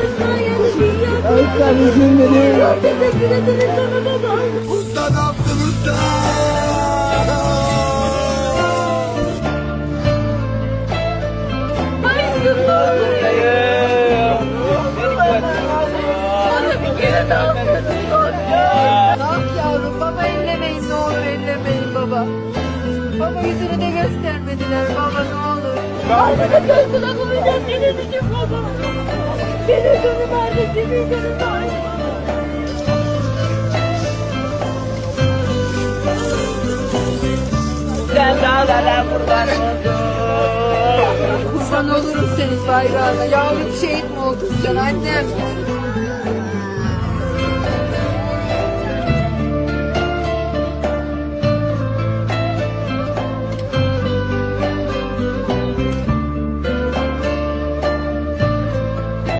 resmen yani şey yaptı. Ay kardeşim benim. Çok teşekkür ederim sana baba. Usta ne yaptın usta? Aşkım ne olur ya. Bana bir kere daha Ah yavrum baba yüzünü de göstermediler baba ne olur. Ağzına gözüne koyacağım ne diyeceğim baba. Benim canım anneciğimin canım anneciğim. Sen dağlara kurban oldun. Kurban olurum senin bayrağına. Yavrum şehit mi oldun sen annem?